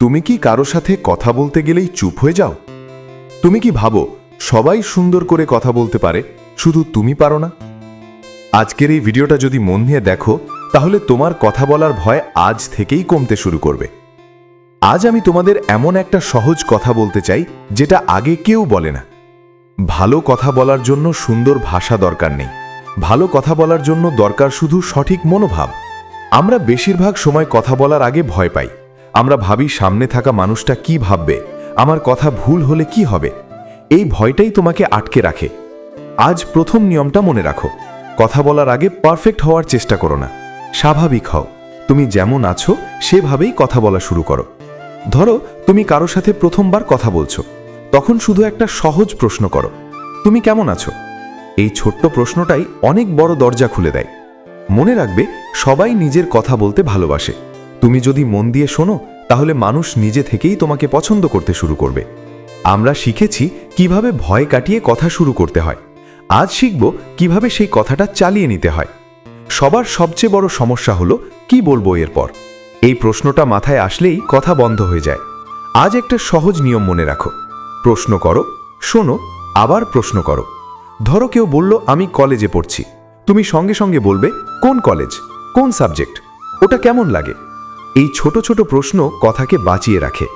তুমি কি কারও সাথে কথা বলতে গেলেই চুপ হয়ে যাও? তুমি কি ভাবো, সবাই সুন্দর করে কথা বলতে পারে, শুধু তুমি পারো না? আজকের এই ভিডিওটা যদি মন দিয়ে দেখো, তাহলে তোমার কথা বলার ভয় আজ থেকেই কমতে শুরু করবে। আজ আমি তোমাদের এমন একটা সহজ কথা বলতে চাই, যেটা আগে কেউ বলে না। ভালো কথা বলার জন্য সুন্দর ভাষা দরকার নেই। ভালো কথা বলার জন্য দরকার শুধু সঠিক মনোভাব। আমরা বেশিরভাগ সময় কথা বলার আগে ভয় পাই। আমরা ভাবি সামনে থাকা মানুষটা কি ভাববে? আমার কথা ভুল হলে কি হবে? এই ভয়টাই তোমাকে আটকে রাখে। আজ প্রথম নিয়মটা মনে রাখো। কথা বলার আগে পারফেক্ট হওয়ার চেষ্টা করো না। স্বাভাবিক হও। তুমি যেমন আছো, সেভাবেই কথা বলা শুরু করো। ধরো, তুমি কারও সাথে প্রথমবার কথা বলছো। তখন শুধু একটা সহজ প্রশ্ন করো। তুমি কেমন আছো? এই ছোট্ট প্রশ্নটাই অনেক বড় দরজা খুলে দেয়। মনে রাখবে, সবাই নিজের কথা বলতে ভালোবাসে। তুমি যদি মন দিয়ে শোনো, তাহলে মানুষ নিজে থেকেই তোমাকে পছন্দ করতে শুরু করবে। আমরা শিখেছি কীভাবে ভয় কাটিয়ে কথা শুরু করতে হয়। আজ শিখব কীভাবে সেই কথাটা চালিয়ে নিতে হয়। সবার সবচেয়ে বড় সমস্যা হলো, কি বলব এরপর? এই প্রশ্নটা মাথায় আসলেই কথা বন্ধ হয়ে যায়। আজ একটা সহজ নিয়ম মনে রাখো। প্রশ্ন করো, শোনো, আবার প্রশ্ন করো। ধরো কেউ বলল, আমি কলেজে পড়ছি। তুমি সঙ্গে সঙ্গে বলবে, কোন কলেজ? কোন সাবজেক্ট? ওটা কেমন লাগে? এই ছোট ছোট প্রশ্ন কথাকে বাঁচিয়ে রাখে।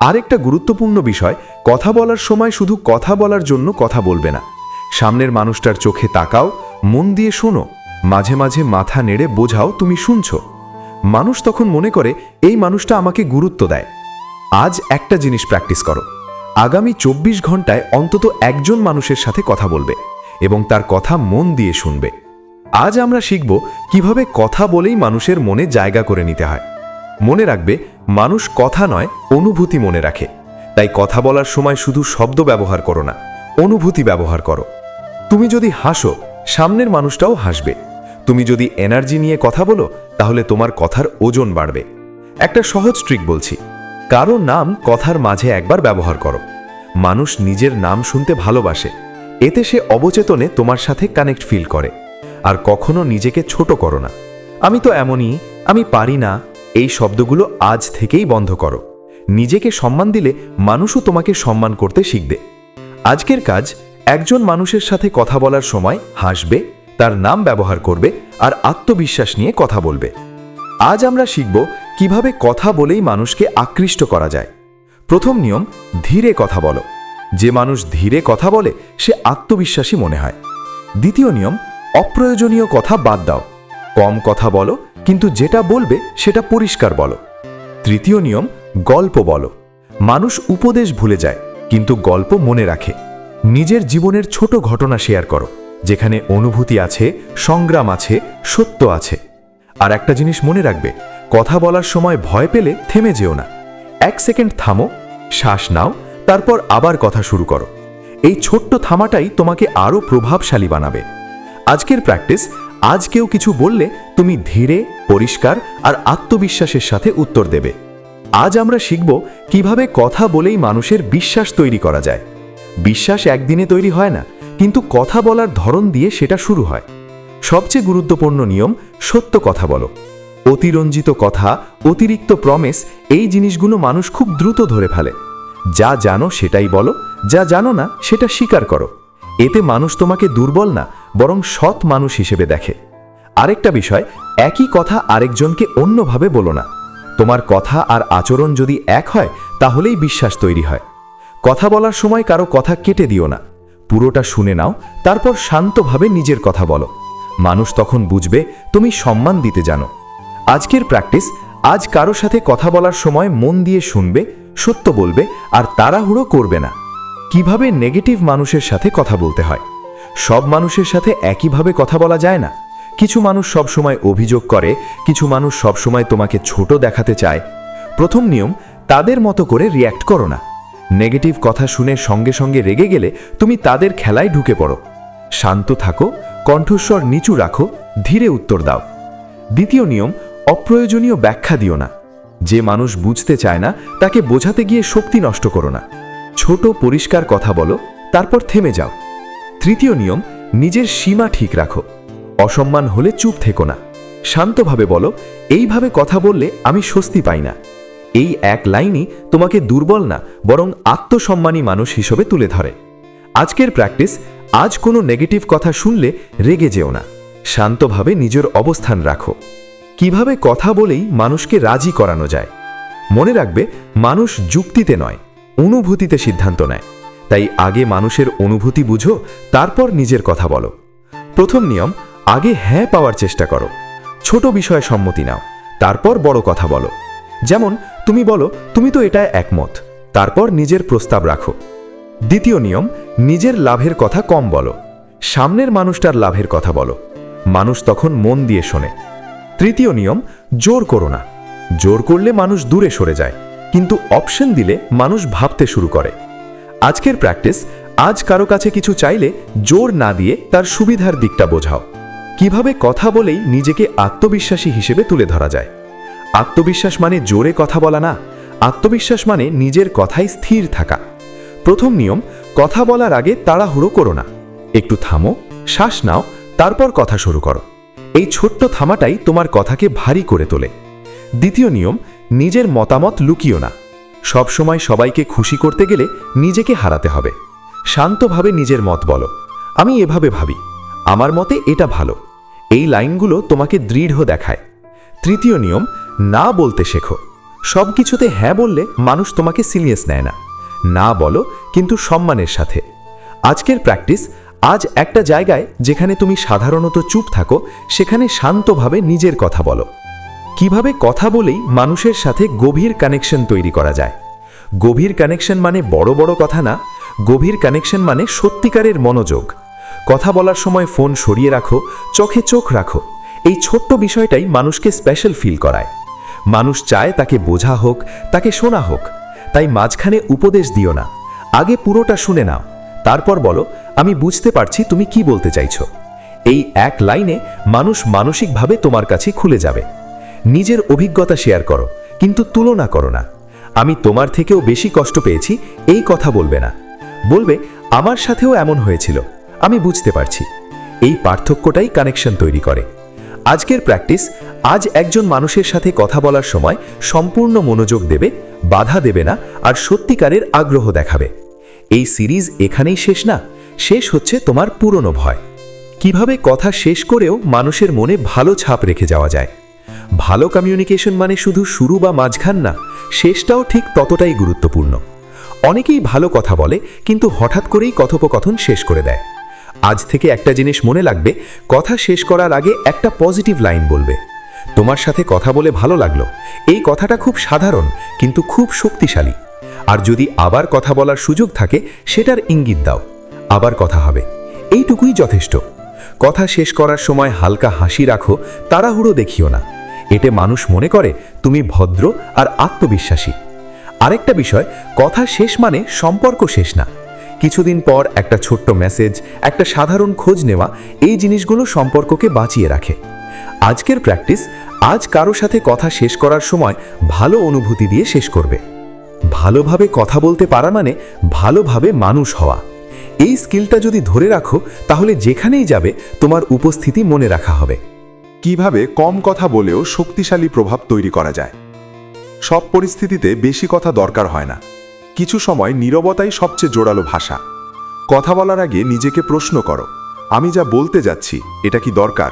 আরেকটা গুরুত্বপূর্ণ বিষয়, কথা বলার সময় শুধু কথা বলার জন্য কথা বলবে না। সামনের মানুষটার চোখে তাকাও, মন দিয়ে শোনো, মাঝে মাঝে মাথা নেড়ে বোঝাও তুমি শুনছো। মানুষ তখন মনে করে, এই মানুষটা আমাকে গুরুত্ব দেয়। আজ একটা জিনিস প্র্যাকটিস করো, আগামী চব্বিশ ঘন্টায় অন্তত একজন মানুষের সাথে কথা বলবে এবং তার কথা মন দিয়ে শুনবে। আজ আমরা শিখব কীভাবে কথা বলেই মানুষের মনে জায়গা করে নিতে হয়। মনে রাখবে, মানুষ কথা নয়, অনুভূতি মনে রাখে। তাই কথা বলার সময় শুধু শব্দ ব্যবহার করো না, অনুভূতি ব্যবহার করো। তুমি যদি হাসো, সামনের মানুষটাও হাসবে। তুমি যদি এনার্জি নিয়ে কথা বলো, তাহলে তোমার কথার ওজন বাড়বে। একটা সহজ ট্রিক বলছি, কারও নাম কথার মাঝে একবার ব্যবহার করো। মানুষ নিজের নাম শুনতে ভালোবাসে, এতে সে অবচেতনে তোমার সাথে কানেক্ট ফিল করে। আর কখনো নিজেকে ছোট করো না। আমি তো এমনই, আমি পারি না এই শব্দগুলো আজ থেকেই বন্ধ করো। নিজেকে সম্মান দিলে মানুষও তোমাকে সম্মান করতে শিখবে। আজকের কাজ, একজন মানুষের সাথে কথা বলার সময় হাসবে, তার নাম ব্যবহার করবে আর আত্মবিশ্বাস নিয়ে কথা বলবে। আজ আমরা শিখব কীভাবে কথা বলেই মানুষকে আকৃষ্ট করা যায়। প্রথম নিয়ম, ধীরে কথা বলো। যে মানুষ ধীরে কথা বলে, সে আত্মবিশ্বাসী মনে হয়। দ্বিতীয় নিয়ম, অপ্রয়োজনীয় কথা বাদ দাও। কম কথা বলো কিন্তু যেটা বলবে, সেটা পরিষ্কার বলো। তৃতীয় নিয়ম, গল্প বলো। মানুষ উপদেশ ভুলে যায়, কিন্তু গল্প মনে রাখে। নিজের জীবনের ছোট ঘটনা শেয়ার করো, যেখানে অনুভূতি আছে, সংগ্রাম আছে, সত্য আছে। আর একটা জিনিস মনে রাখবে, কথা বলার সময় ভয় পেলে থেমে যেও না। এক সেকেন্ড থামো, শ্বাস নাও, তারপর আবার কথা শুরু করো। এই ছোট্ট থামাটাই তোমাকে আরও প্রভাবশালী বানাবে। আজকের প্র্যাকটিস আজ কেউ কিছু বললে তুমি ধীরে, পরিষ্কার আর আত্মবিশ্বাসের সাথে উত্তর দেবে। আজ আমরা শিখব কীভাবে কথা বলেই মানুষের বিশ্বাস তৈরি করা যায়। বিশ্বাস একদিনে তৈরি হয় না, কিন্তু কথা বলার ধরন দিয়ে সেটা শুরু হয়। সবচেয়ে গুরুত্বপূর্ণ নিয়ম, সত্য কথা বলো। অতিরঞ্জিত কথা, অতিরিক্ত প্রমেস এই জিনিসগুলো মানুষ খুব দ্রুত ধরে ফেলে। যা জানো সেটাই বলো, যা জানো না সেটা স্বীকার করো। এতে মানুষ তোমাকে দুর্বল না, বরং সৎ মানুষ হিসেবে দেখে। আরেকটা বিষয়, একই কথা আরেকজনকে অন্যভাবে বলো না। তোমার কথা আর আচরণ যদি এক হয়, তাহলেই বিশ্বাস তৈরি হয়। কথা বলার সময় কারও কথা কেটে দিও না। পুরোটা শুনে নাও, তারপর শান্তভাবে নিজের কথা বলো। মানুষ তখন বুঝবে, তুমি সম্মান দিতে জানো। আজকের প্র্যাকটিস, আজ কারও সাথে কথা বলার সময় মন দিয়ে শুনবে, সত্য বলবে, আর তাড়াহুড়ো করবে না। কীভাবে নেগেটিভ মানুষের সাথে কথা বলতে হয়? সব মানুষের সাথে একইভাবে কথা বলা যায় না? কিছু মানুষ সব সময় অভিযোগ করে, কিছু মানুষ সব সময় তোমাকে ছোট দেখাতে চায়। প্রথম নিয়ম, তাদের মতো করে রিয়্যাক্ট করো না। নেগেটিভ কথা শুনে সঙ্গে সঙ্গে রেগে গেলে তুমি তাদের খেলায় ঢুকে পড়ো। শান্ত থাকো, কণ্ঠস্বর নিচু রাখো, ধীরে উত্তর দাও। দ্বিতীয় নিয়ম, অপ্রয়োজনীয় ব্যাখ্যা দিও না। যে মানুষ বুঝতে চায় না, তাকে বোঝাতে গিয়ে শক্তি নষ্ট করো না। ছোট পরিষ্কার কথা বলো, তারপর থেমে যাও। তৃতীয় নিয়ম, নিজের সীমা ঠিক রাখো। অসম্মান হলে চুপ থেকো না। শান্তভাবে বলো, এইভাবে কথা বললে আমি স্বস্তি পাই না। এই এক লাইনই তোমাকে দুর্বল না, বরং আত্মসম্মানী মানুষ হিসেবে তুলে ধরে। আজকের প্র্যাকটিস, আজ কোনো নেগেটিভ কথা শুনলে রেগে যেও না। শান্তভাবে নিজের অবস্থান রাখো। কীভাবে কথা বলেই মানুষকে রাজি করানো যায়? মনে রাখবে, মানুষ যুক্তিতে নয়। অনুভূতিতে সিদ্ধান্ত নেয়। তাই আগে মানুষের অনুভূতি বুঝো, তারপর নিজের কথা বলো। প্রথম নিয়ম, আগে হ্যাঁ পাওয়ার চেষ্টা করো। ছোট বিষয়ে সম্মতি নাও, তারপর বড় কথা বলো। যেমন, তুমি বলো, তুমি তো এটা একমত। তারপর নিজের প্রস্তাব রাখো। দ্বিতীয় নিয়ম, নিজের লাভের কথা কম বলো। সামনের মানুষটার লাভের কথা বলো। মানুষ তখন মন দিয়ে শোনে। তৃতীয় নিয়ম, জোর করো না। জোর করলে মানুষ দূরে সরে যায়। কিন্তু অপশন দিলে মানুষ ভাবতে শুরু করে। আজকের প্র্যাকটিস আজ কারও কাছে কিছু চাইলে জোর না দিয়ে তার সুবিধার দিকটা বোঝাও। কীভাবে কথা বলেই নিজেকে আত্মবিশ্বাসী হিসেবে তুলে ধরা যায়? আত্মবিশ্বাস মানে জোরে কথা বলা না, আত্মবিশ্বাস মানে নিজের কথায় স্থির থাকা। প্রথম নিয়ম, কথা বলার আগে তাড়াহুড়ো করো না। একটু থামো, শ্বাস নাও, তারপর কথা শুরু করো। এই ছোট্ট থামাটাই তোমার কথাকে ভারী করে তোলে। দ্বিতীয় নিয়ম নিজের মতামত লুকিও না। সবসময় সবাইকে খুশি করতে গেলে নিজেকে হারাতে হবে। শান্তভাবে নিজের মত বলো। আমি এভাবে ভাবি, আমার মতে এটা ভালো। এই লাইনগুলো তোমাকে দৃঢ় দেখায়। তৃতীয় নিয়ম, না বলতে শেখো। সব কিছুতে হ্যাঁ বললে মানুষ তোমাকে সিরিয়াস নেয় না। না বলো, কিন্তু সম্মানের সাথে। আজকের প্র্যাকটিস, আজ একটা জায়গায় যেখানে তুমি সাধারণত চুপ থাকো, সেখানে শান্তভাবে নিজের কথা বলো। কীভাবে কথা বলেই মানুষের সাথে গভীর কানেকশন তৈরি করা যায়? গভীর কানেকশন মানে বড় বড় কথা না, গভীর কানেকশন মানে সত্যিকারের মনোযোগ। কথা বলার সময় ফোন সরিয়ে রাখো, চোখে চোখ রাখো। এই ছোট্ট বিষয়টাই মানুষকে স্পেশাল ফিল করায়। মানুষ চায় তাকে বোঝা হোক, তাকে শোনা হোক। তাই মাঝখানে উপদেশ দিও না। আগে পুরোটা শুনে নাও। তারপর বলো, আমি বুঝতে পারছি তুমি কি বলতে চাইছো। এই এক লাইনে মানুষ মানসিকভাবে তোমার কাছে খুলে যাবে। নিজের অভিজ্ঞতা শেয়ার করো, কিন্তু তুলনা করো না। আমি তোমার থেকেও বেশি কষ্ট পেয়েছি, এই কথা বলবে না। বলবে, আমার সাথেও এমন হয়েছিল। আমি বুঝতে পারছি। এই পার্থক্যটাই কানেকশন তৈরি করে। আজকের প্র্যাকটিস আজ একজন মানুষের সাথে কথা বলার সময় সম্পূর্ণ মনোযোগ দেবে, বাধা দেবে না আর সত্যিকারের আগ্রহ দেখাবে। এই সিরিজ এখানেই শেষ না, শেষ হচ্ছে তোমার পুরনো ভয়। কীভাবে কথা শেষ করেও মানুষের মনে ভালো ছাপ রেখে যাওয়া যায়? ভালো কমিউনিকেশন মানে শুধু শুরু বা মাঝখান না, শেষটাও ঠিক ততটাই গুরুত্বপূর্ণ। অনেকেই ভালো কথা বলে, কিন্তু হঠাৎ করেই কথোপকথন শেষ করে দেয়। আজ থেকে একটা জিনিস মনে লাগবে, কথা শেষ করার আগে একটা পজিটিভ লাইন বলবে। তোমার সাথে কথা বলে ভালো লাগল। এই কথাটা খুব সাধারণ, কিন্তু খুব শক্তিশালী। আর যদি আবার কথা বলার সুযোগ থাকে, সেটার ইঙ্গিত দাও। আবার কথা হবে। এইটুকুই যথেষ্ট। কথা শেষ করার সময় হালকা হাসি রাখো, তাড়াহুড়ো দেখিও না। এতে মানুষ মনে করে তুমি ভদ্র আর আত্মবিশ্বাসী। আরেকটা বিষয়, কথা শেষ মানে সম্পর্ক শেষ না। কিছুদিন পর একটা ছোট্ট মেসেজ একটা সাধারণ খোঁজ নেওয়া, এই জিনিসগুলো সম্পর্ককে বাঁচিয়ে রাখে। আজকের প্র্যাকটিস আজ কারও সাথে কথা শেষ করার সময় ভালো অনুভূতি দিয়ে শেষ করবে। ভালোভাবে কথা বলতে পারা মানে ভালোভাবে মানুষ হওয়া। এই স্কিলটা যদি ধরে রাখো, তাহলে যেখানেই যাবে, তোমার উপস্থিতি মনে রাখা হবে। কীভাবে কম কথা বলেও শক্তিশালী প্রভাব তৈরি করা যায়। সব পরিস্থিতিতে বেশি কথা দরকার হয় না। কিছু সময় নীরবতাই সবচেয়ে জোরালো ভাষা। কথা বলার আগে নিজেকে প্রশ্ন করো, আমি যা বলতে যাচ্ছি, এটা কি দরকার?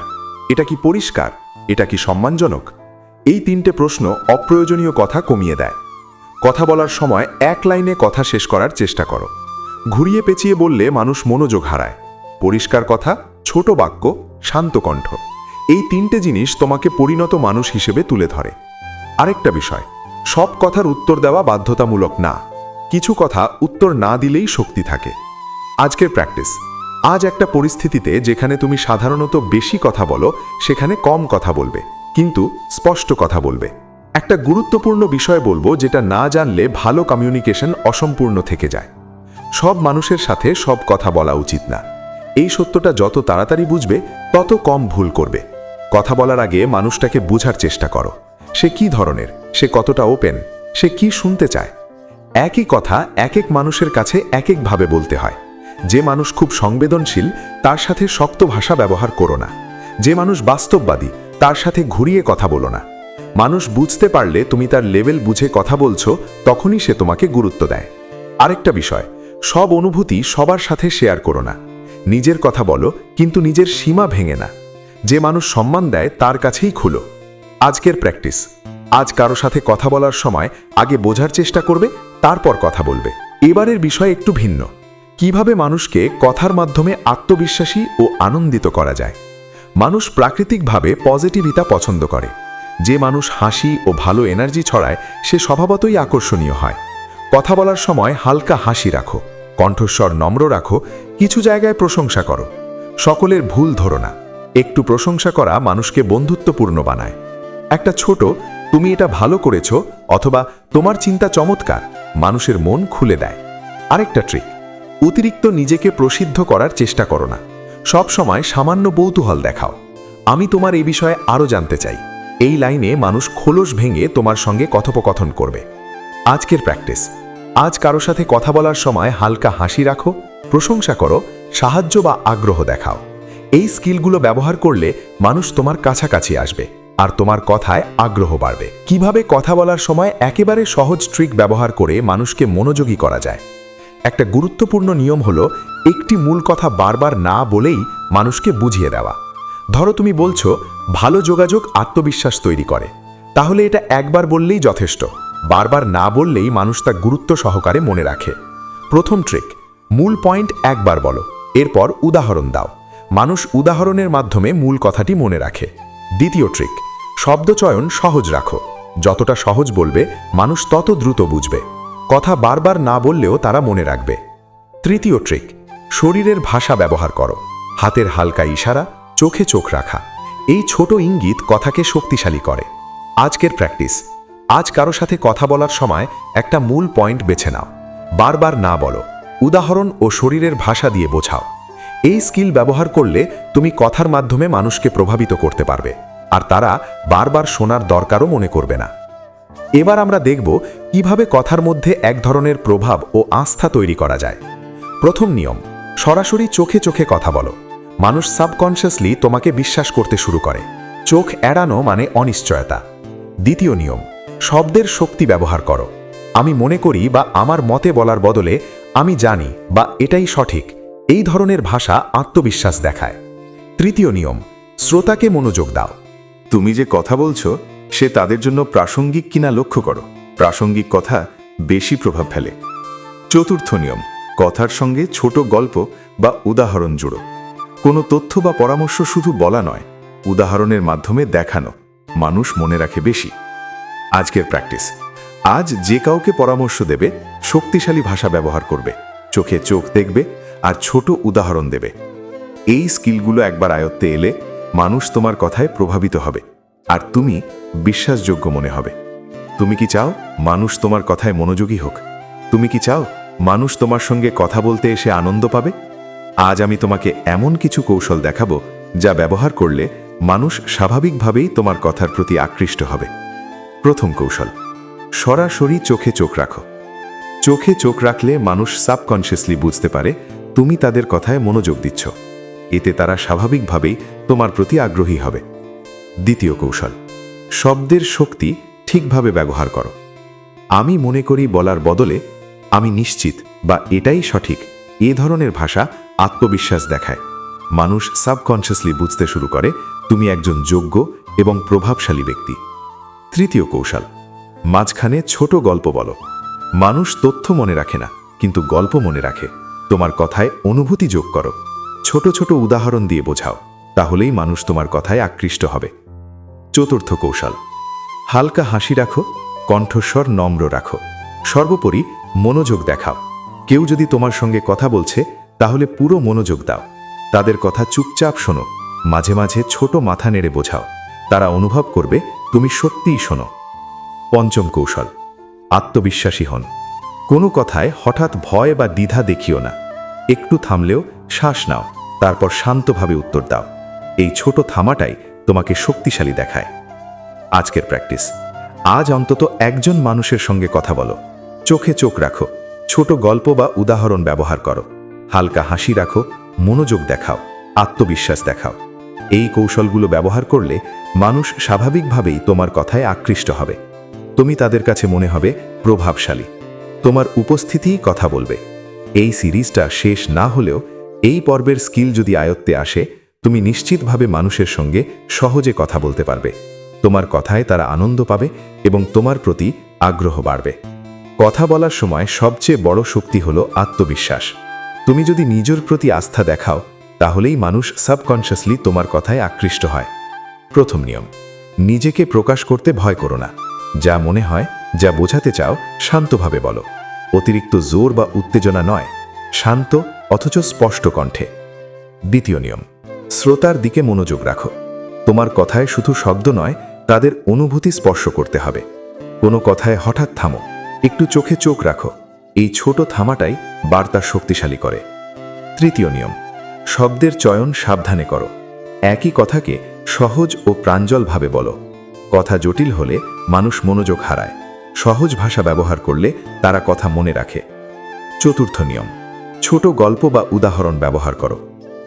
এটা কি পরিষ্কার? এটা কি সম্মানজনক? এই তিনটে প্রশ্ন অপ্রয়োজনীয় কথা কমিয়ে দেয়। কথা বলার সময় এক লাইনে কথা শেষ করার চেষ্টা করো। ঘুরিয়ে পেঁচিয়ে বললে মানুষ মনোযোগ হারায়। পরিষ্কার কথা, ছোট বাক্য, শান্ত কণ্ঠ। এই তিনটে জিনিস তোমাকে পরিণত মানুষ হিসেবে তুলে ধরে। আরেকটা বিষয়, সব কথার উত্তর দেওয়া বাধ্যতামূলক না, কিছু কথা উত্তর না দিলেই শক্তি থাকে। আজকের প্র্যাকটিস, আজ একটা পরিস্থিতিতে যেখানে তুমি সাধারণত বেশি কথা বলো, সেখানে কম কথা বলবে, কিন্তু স্পষ্ট কথা বলবে। একটা গুরুত্বপূর্ণ বিষয় বলব যেটা না জানলে ভালো কমিউনিকেশন অসম্পূর্ণ থেকে যায়। সব মানুষের সাথে সব কথা বলা উচিত না। এই সত্যটা যত তাড়াতাড়ি বুঝবে, তত কম ভুল করবে। কথা বলার আগে মানুষটাকে বুঝার চেষ্টা করো। সে কি ধরনের? সে কতটা ওপেন? সে কি শুনতে চায়? একই কথা এক এক মানুষের কাছে এক একভাবে বলতে হয়। যে মানুষ খুব সংবেদনশীল, তার সাথে শক্ত ভাষা ব্যবহার করো না। যে মানুষ বাস্তববাদী, তার সাথে ঘুরিয়ে কথা বলো না। মানুষ বুঝতে পারলে তুমি তার লেভেল বুঝে কথা বলছো, তখনই সে তোমাকে গুরুত্ব দেয়। আরেকটা বিষয়, সব অনুভূতি সবার সাথে শেয়ার করো না। নিজের কথা বলো, কিন্তু নিজের সীমা ভেঙে না। যে মানুষ সম্মান দেয় তার কাছেই খুলো। আজকের প্র্যাকটিস। আজ কারও সাথে কথা বলার সময় আগে বোঝার চেষ্টা করবে, তারপর কথা বলবে। এবারের বিষয় একটু ভিন্ন। কীভাবে মানুষকে কথার মাধ্যমে আত্মবিশ্বাসী ও আনন্দিত করা যায়? মানুষ প্রাকৃতিকভাবে পজিটিভিতা পছন্দ করে। যে মানুষ হাসি ও ভালো এনার্জি ছড়ায়, সে স্বভাবতই আকর্ষণীয় হয়। কথা বলার সময় হালকা হাসি রাখো, কণ্ঠস্বর নম্র রাখো, কিছু জায়গায় প্রশংসা করো। সকলের ভুল ধরো না। একটু প্রশংসা করা মানুষকে বন্ধুত্বপূর্ণ বানায়। একটা ছোট, তুমি এটা ভালো করেছ অথবা তোমার চিন্তা চমৎকার মানুষের মন খুলে দেয়। আরেকটা ট্রিক, অতিরিক্ত নিজেকে প্রসিদ্ধ করার চেষ্টা করো না। সব সময় সামান্য কৌতূহল দেখাও। আমি তোমার এই বিষয়ে আরও জানতে চাই। এই লাইনে মানুষ খোলস ভেঙে তোমার সঙ্গে কথোপকথন করবে। আজকের প্র্যাকটিস, আজ কারও সাথে কথা বলার সময় হালকা হাসি রাখো, প্রশংসা করো, সাহায্য বা আগ্রহ দেখাও। এই স্কিলগুলো ব্যবহার করলে মানুষ তোমার কাছাকাছি আসবে আর তোমার কথায় আগ্রহ বাড়বে। কীভাবে কথা বলার সময় একেবারে সহজ ট্রিক ব্যবহার করে মানুষকে মনোযোগী করা যায়? একটা গুরুত্বপূর্ণ নিয়ম হলো, একটি মূল কথা বারবার না বলেই মানুষকে বুঝিয়ে দেওয়া। ধরো তুমি বলছো, ভালো যোগাযোগ আত্মবিশ্বাস তৈরি করে। তাহলে এটা একবার বললেই যথেষ্ট। বারবার না বললেই মানুষ তা গুরুত্ব সহকারে মনে রাখে। প্রথম ট্রিক, মূল পয়েন্ট একবার বলো। এরপর উদাহরণ দাও। মানুষ উদাহরণের মাধ্যমে মূল কথাটি মনে রাখে। দ্বিতীয় ট্রিক শব্দচয়ন সহজ রাখো। যতটা সহজ বলবে, মানুষ তত দ্রুত বুঝবে। কথা বারবার না বললেও তারা মনে রাখবে। তৃতীয় ট্রিক শরীরের ভাষা ব্যবহার করো। হাতের হালকা ইশারা, চোখে চোখ রাখা। এই ছোট ইঙ্গিত কথাকে শক্তিশালী করে। আজকের প্র্যাকটিস আজ কারও সাথে কথা বলার সময় একটা মূল পয়েন্ট বেছে নাও। বারবার না বলো। উদাহরণ ও শরীরের ভাষা দিয়ে বোঝাও। এই স্কিল ব্যবহার করলে তুমি কথার মাধ্যমে মানুষকে প্রভাবিত করতে পারবে, আর তারা বারবার শোনার দরকারও মনে করবে না। এবার আমরা দেখব কীভাবে কথার মধ্যে এক ধরনের প্রভাব ও আস্থা তৈরি করা যায়। প্রথম নিয়ম, সরাসরি চোখে চোখে কথা বলো। মানুষ সাবকনশিয়াসলি তোমাকে বিশ্বাস করতে শুরু করে। চোখ এড়ানো মানে অনিশ্চয়তা। দ্বিতীয় নিয়ম, শব্দের শক্তি ব্যবহার করো। আমি মনে করি বা আমার মতে বলার বদলে আমি জানি বা এটাই সঠিক। এই ধরনের ভাষা আত্মবিশ্বাস দেখায়। তৃতীয় নিয়ম, শ্রোতাকে মনোযোগ দাও। তুমি যে কথা বলছো, সে তাদের জন্য প্রাসঙ্গিক কিনা লক্ষ্য করো। প্রাসঙ্গিক কথা বেশি প্রভাব ফেলে। চতুর্থ নিয়ম, কথার সঙ্গে ছোট গল্প বা উদাহরণ জুড়ো। কোনো তথ্য বা পরামর্শ শুধু বলা নয়, উদাহরণের মাধ্যমে দেখানো। মানুষ মনে রাখে বেশি। আজকের প্র্যাকটিস, আজ যে কাউকে পরামর্শ দেবে, শক্তিশালী ভাষা ব্যবহার করবে। চোখে চোখ দেখবে আর ছোট উদাহরণ দেবে। এই স্কিলগুলো একবার আয়ত্তে এলে মানুষ তোমার কথায় প্রভাবিত হবে আর তুমি বিশ্বাসযোগ্য মনে হবে। তুমি কি চাও মানুষ তোমার কথায় মনোযোগী হোক? তুমি কি চাও মানুষ তোমার সঙ্গে কথা বলতে এসে আনন্দ পাবে? আজ আমি তোমাকে এমন কিছু কৌশল দেখাবো যা ব্যবহার করলে মানুষ স্বাভাবিকভাবেই তোমার কথার প্রতি আকৃষ্ট হবে। প্রথম কৌশল, সরাসরি চোখে চোখ রাখো। চোখে চোখ রাখলে মানুষ সাবকনশিয়াসলি বুঝতে পারে তুমি তাদের কথায় মনোযোগ দিচ্ছ। এতে তারা স্বাভাবিকভাবেই তোমার প্রতি আগ্রহী হবে। দ্বিতীয় কৌশল, শব্দের শক্তি ঠিকভাবে ব্যবহার করো। আমি মনে করি বলার বদলে আমি নিশ্চিত বা এটাই সঠিক, এ ধরনের ভাষা আত্মবিশ্বাস দেখায়। মানুষ সাবকনশিয়াসলি বুঝতে শুরু করে, তুমি একজন যোগ্য এবং প্রভাবশালী ব্যক্তি। তৃতীয় কৌশল, মাঝখানে ছোট গল্প বলো। মানুষ তথ্য মনে রাখে না, কিন্তু গল্প মনে রাখে। তোমার কথায় অনুভূতি যোগ করো। ছোট ছোট উদাহরণ দিয়ে বোঝাও, তাহলেই মানুষ তোমার কথায় আকৃষ্ট হবে। চতুর্থ কৌশল, হালকা হাসি রাখো, কণ্ঠস্বর নম্র রাখো। সর্বোপরি মনোযোগ দেখাও। কেউ যদি তোমার সঙ্গে কথা বলছে, তাহলে পুরো মনোযোগ দাও। তাদের কথা চুপচাপ শোনো, মাঝে মাঝে ছোট মাথা নেড়ে বোঝাও। তারা অনুভব করবে, তুমি সত্যিই শোনো। পঞ্চম কৌশল, আত্মবিশ্বাসী হন। কোনো কথায় হঠাৎ ভয় বা দ্বিধা দেখিও না। একটু থামলেও শ্বাস নাও, তারপর শান্তভাবে উত্তর দাও। এই ছোট থামাটাই তোমাকে শক্তিশালী দেখায়। আজকের প্র্যাকটিস। আজ অন্তত একজন মানুষের সঙ্গে কথা বলো। চোখে চোখ রাখো। ছোট গল্প বা উদাহরণ ব্যবহার করো। হালকা হাসি রাখো। মনোযোগ দেখাও। আত্মবিশ্বাস দেখাও। এই কৌশলগুলো ব্যবহার করলে মানুষ স্বাভাবিকভাবেই তোমার কথায় আকৃষ্ট হবে। তুমি তাদের কাছে মনে হবে প্রভাবশালী। তোমার উপস্থিতিই কথা বলবে। এই সিরিজটা শেষ না হলেও এই পর্বের স্কিল যদি আয়ত্তে আসে, তুমি নিশ্চিতভাবে মানুষের সঙ্গে সহজে কথা বলতে পারবে। তোমার কথায় তারা আনন্দ পাবে এবং তোমার প্রতি আগ্রহ বাড়বে। কথা বলার সময় সবচেয়ে বড় শক্তি হলো আত্মবিশ্বাস। তুমি যদি নিজের প্রতি আস্থা দেখাও, তাহলেই মানুষ সাবকনশিয়াসলি তোমার কথায় আকৃষ্ট হয়। প্রথম নিয়ম, নিজেকে প্রকাশ করতে ভয় করো না। যা মনে হয় যা বোঝাতে চাও, শান্তভাবে বলো। অতিরিক্ত জোর বা উত্তেজনা নয়, শান্ত অথচ স্পষ্ট কণ্ঠে। দ্বিতীয় নিয়ম, শ্রোতার দিকে মনোযোগ রাখো। তোমার কথায় শুধু শব্দ নয়, তাদের অনুভূতি স্পর্শ করতে হবে। কোনো কথায় হঠাৎ থামো, একটু চোখে চোখ রাখো। এই ছোট থামাটাই বার্তা শক্তিশালী করে। তৃতীয় নিয়ম, শব্দের চয়ন সাবধানে করো। একই কথাকে সহজ ও প্রাঞ্জলভাবে বলো। কথা জটিল হলে মানুষ মনোযোগ হারায়। সহজ ভাষা ব্যবহার করলে তারা কথা মনে রাখে। চতুর্থ নিয়ম, ছোট গল্প বা উদাহরণ ব্যবহার করো।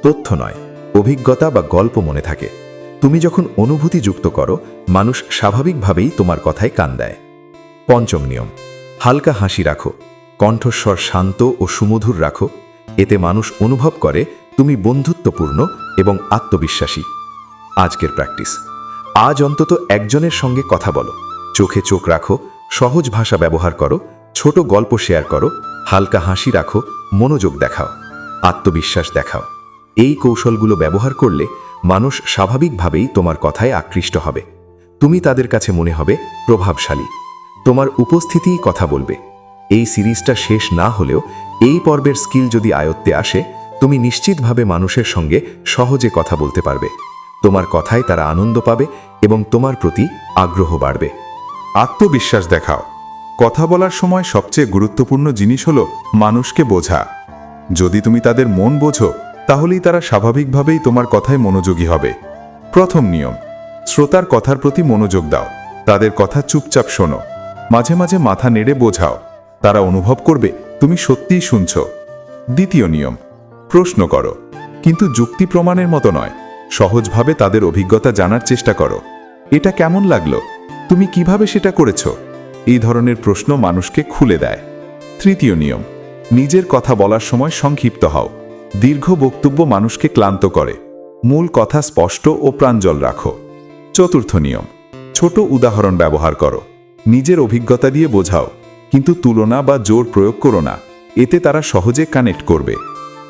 তথ্য নয়, অভিজ্ঞতা বা গল্প মনে থাকে। তুমি যখন অনুভূতি যুক্ত করো, মানুষ স্বাভাবিকভাবেই তোমার কথায় কান দেয়। পঞ্চম নিয়ম, হালকা হাসি রাখো। কণ্ঠস্বর শান্ত ও সুমধুর রাখো। এতে মানুষ অনুভব করে তুমি বন্ধুত্বপূর্ণ এবং আত্মবিশ্বাসী। আজকের প্র্যাকটিস, আজ অন্তত একজনের সঙ্গে কথা বলো। চোখে চোখ রাখো সহজ ভাষা ব্যবহার করো, ছোট গল্প শেয়ার করো, হালকা হাসি রাখো, মনোযোগ দেখাও, আত্মবিশ্বাস দেখাও। এই কৌশলগুলো ব্যবহার করলে মানুষ স্বাভাবিকভাবেই তোমার কথায় আকৃষ্ট হবে। তুমি তাদের কাছে মনে হবে প্রভাবশালী। তোমার উপস্থিতিই কথা বলবে। এই সিরিজটা শেষ না হলেও এই পর্বের স্কিল যদি আয়ত্তে আসে, তুমি নিশ্চিতভাবে মানুষের সঙ্গে সহজে কথা বলতে পারবে। তোমার কথায় তারা আনন্দ পাবে এবং তোমার প্রতি আগ্রহ বাড়বে। আত্মবিশ্বাস দেখাও। কথা বলার সময় সবচেয়ে গুরুত্বপূর্ণ জিনিস হলো মানুষকে বোঝা। যদি তুমি তাদের মন বোঝো, তাহলেই তারা স্বাভাবিকভাবেই তোমার কথায় মনোযোগী হবে। প্রথম নিয়ম, শ্রোতার কথার প্রতি মনোযোগ দাও। তাদের কথা চুপচাপ শোনো। মাঝে মাঝে মাথা নেড়ে বোঝাও। তারা অনুভব করবে, তুমি সত্যিই শুনছ। দ্বিতীয় নিয়ম, প্রশ্ন করো। কিন্তু যুক্তি প্রমাণের মতো নয়। সহজভাবে তাদের অভিজ্ঞতা জানার চেষ্টা করো। এটা কেমন লাগল? তুমি কীভাবে সেটা করেছ? এই ধরনের প্রশ্ন মানুষকে খুলে দেয়। তৃতীয় নিয়ম, নিজের কথা বলার সময় সংক্ষিপ্ত হও। দীর্ঘ বক্তব্য মানুষকে ক্লান্ত করে। মূল কথা স্পষ্ট ও প্রাঞ্জল রাখো। চতুর্থ নিয়ম, ছোট উদাহরণ ব্যবহার করো। নিজের অভিজ্ঞতা দিয়ে বোঝাও, কিন্তু তুলনা বা জোর প্রয়োগ করো না। এতে তারা সহজে কানেক্ট করবে।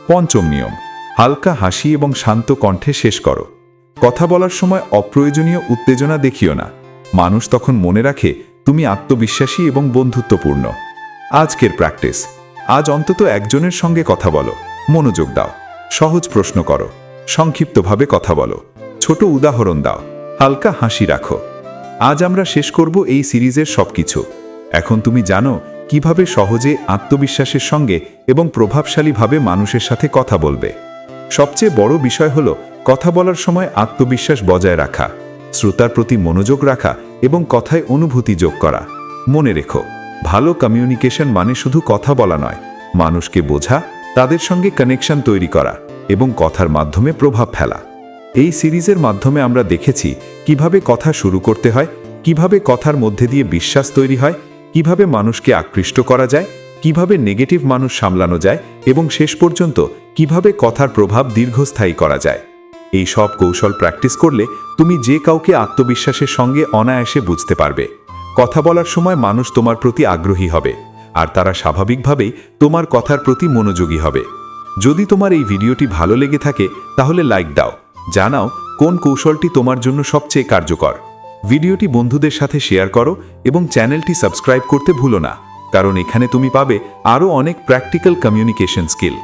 পঞ্চম নিয়ম, হালকা হাসি এবং শান্ত কণ্ঠে শেষ করো। কথা বলার সময় অপ্রয়োজনীয় উত্তেজনা দেখিও না। মানুষ তখন মনে রাখে, তুমি আত্মবিশ্বাসী এবং বন্ধুত্বপূর্ণ। আজকের প্র্যাকটিস। আজ অন্তত একজনের সঙ্গে কথা বলো। মনোযোগ দাও। সহজ প্রশ্ন করো। সংক্ষিপ্তভাবে কথা বলো। ছোট উদাহরণ দাও। হালকা হাসি রাখো। আজ আমরা শেষ করব এই সিরিজের সবকিছু। এখন তুমি জানো, কীভাবে সহজে আত্মবিশ্বাসের সঙ্গে এবং প্রভাবশালীভাবে মানুষের সাথে কথা বলবে। সবচেয়ে বড় বিষয় হল, কথা বলার সময় আত্মবিশ্বাস বজায় রাখা। শ্রোতার প্রতি মনোযোগ রাখা এবং কথায় অনুভূতি যোগ করা। মনে রেখো, ভালো কমিউনিকেশন মানে শুধু কথা বলা নয়, মানুষকে বোঝা, তাদের সঙ্গে কানেকশন তৈরি করা এবং কথার মাধ্যমে প্রভাব ফেলা। এই সিরিজের মাধ্যমে আমরা দেখেছি কীভাবে কথা শুরু করতে হয়, কীভাবে কথার মধ্যে দিয়ে বিশ্বাস তৈরি হয়, কীভাবে মানুষকে আকৃষ্ট করা যায়, কীভাবে নেগেটিভ মানুষ সামলানো যায় এবং শেষ পর্যন্ত কীভাবে কথার প্রভাব দীর্ঘস্থায়ী করা যায়। এই সব কৌশল প্র্যাকটিস করলে তুমি যে কাউকে আত্মবিশ্বাসের সঙ্গে অনায়াসে বুঝতে পারবে। কথা বলার সময় মানুষ তোমার প্রতি আগ্রহী হবে, আর তারা স্বাভাবিকভাবেই তোমার কথার প্রতি মনোযোগী হবে। যদি তোমার এই ভিডিওটি ভালো লেগে থাকে, তাহলে লাইক দাও, জানাও কোন কৌশলটি তোমার জন্য সবচেয়ে কার্যকর। ভিডিওটি বন্ধুদের সাথে শেয়ার করো এবং চ্যানেলটি সাবস্ক্রাইব করতে ভুলো না, কারণ এখানে তুমি পাবে আরও অনেক প্র্যাকটিক্যাল কমিউনিকেশন স্কিল